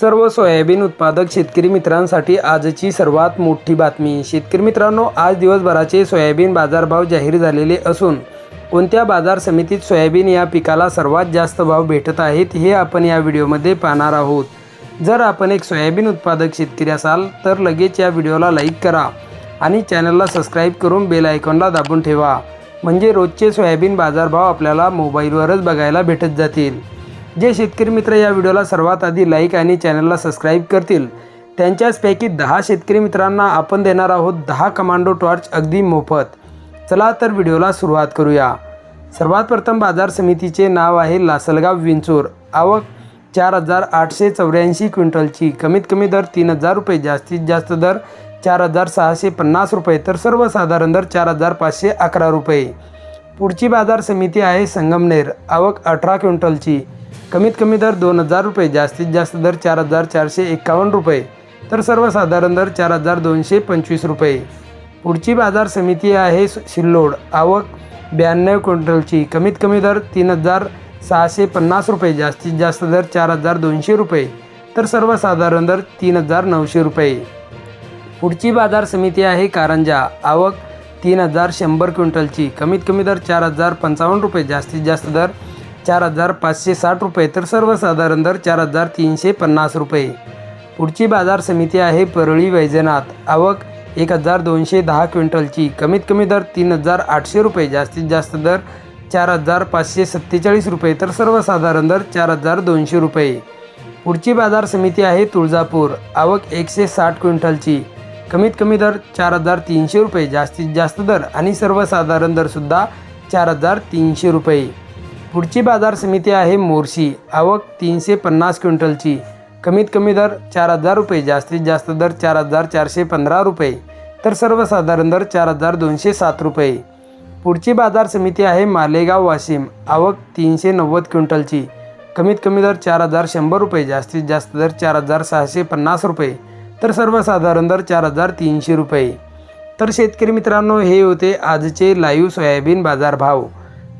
सर्व सोयाबीन उत्पादक शेतकरी मित्रांसाठी आजची सर्वात मोठी बातमी. शेतकरी मित्रांनो आज दिवसभराचे सोयाबीन बाजारभाव जाहीर झालेले असून कोणत्या बाजार समितीत सोयाबीन या पिकाला सर्वात जास्त भाव भेटत आहेत हे आपण या व्हिडिओमध्ये पाहणार आहोत. जर आपण एक सोयाबीन उत्पादक शेतकरी असाल तर लगेच या व्हिडिओला लाईक करा आणि चॅनलला सबस्क्राईब करून बेल आयकॉनला दाबून ठेवा. म्हणजे रोजचे सोयाबीन बाजारभाव आपल्याला मोबाईलवरच बघायला भेटत जातील. जे शेतकरी मित्र या व्हिडिओला सर्वात आधी लाईक आणि चॅनलला सबस्क्राईब करतील. त्यांच्याचपैकी दहा शेतकरी मित्रांना आपण देणार आहोत दहा कमांडो टॉर्च अगदी मोफत. चला तर व्हिडिओला सुरुवात करूया. सर्वात प्रथम बाजार समितीचे नाव आहे लासलगाव विंचूर. आवक चार हजार आठशे चौऱ्याऐंशी क्विंटलची. कमीत कमी दर तीन हजार रुपये जास्तीत जास्त दर चार हजार सहाशे पन्नास रुपये तर सर्वसाधारण दर चार हजार पाचशे अकरा रुपये. पुढची बाजार समिती आहे संगमनेर. आवक अठरा क्विंटलची. कमीत कमी दर दोन हजार रुपये जास्तीत जास्त दर चार हजार चारशे एक्कावन्न रुपये तर सर्वसाधारण दर चार हजार दोनशे पंचवीस रुपये. पुढची बाजार समिती आहे शिल्लोड. सिल्लोड आवक ब्याण्णव क्विंटलची. कमीत कमी दर तीन हजार सहाशे पन्नास रुपये जास्तीत जास्त दर चार हजार दोनशे रुपये तर सर्वसाधारण दर तीन हजार नऊशे रुपये. पुढची बाजार समिती आहे कारंजा. आवक तीन हजार शंभर क्विंटलची. कमीत कमी दर चार हजार पंचावन्न रुपये जास्तीत जास्त दर चार हजार पाचशे साठ रुपये. तर सर्वसाधारण दर चार हजार तीनशे पन्नास रुपये. पुढची बाजार समिती आहे परळी वैजनाथ. आवक एक हजार दोनशे दहा क्विंटलची. कमीत कमी दर तीन हजार आठशे रुपये. जास्तीत जास्त दर चार हजार पाचशे सत्तेचाळीस रुपये. तर सर्वसाधारण दर चार हजार दोनशे रुपये. पुढची बाजार समिती आहे तुळजापूर. आवक एकशे साठ क्विंटलची. कमीत कमी दर चार हजार तीनशे रुपये. जास्तीत जास्त दर आणि सर्वसाधारण दरसुद्धा चार हजार तीनशे रुपये. पुढची बाजार समिती आहे मोर्शी. आवक तीनशे पन्नास क्विंटलची. कमीत कमी दर चार हजार रुपये जास्तीत जास्त दर चार हजार चारशे पंधरा रुपये तर सर्वसाधारण दर चार हजार दोनशे सात रुपये. पुढची बाजार समिती आहे मालेगाव वाशिम. आवक तीनशे नव्वद क्विंटलची. कमीत कमी दर चार हजार शंभर रुपये जास्तीत जास्त दर चार हजार सहाशे पन्नास रुपये तर सर्वसाधारण दर चार हजार तीनशे रुपये. तर शेतकरी मित्रांनो हे होते आजचे लाईव्ह सोयाबीन बाजार भाव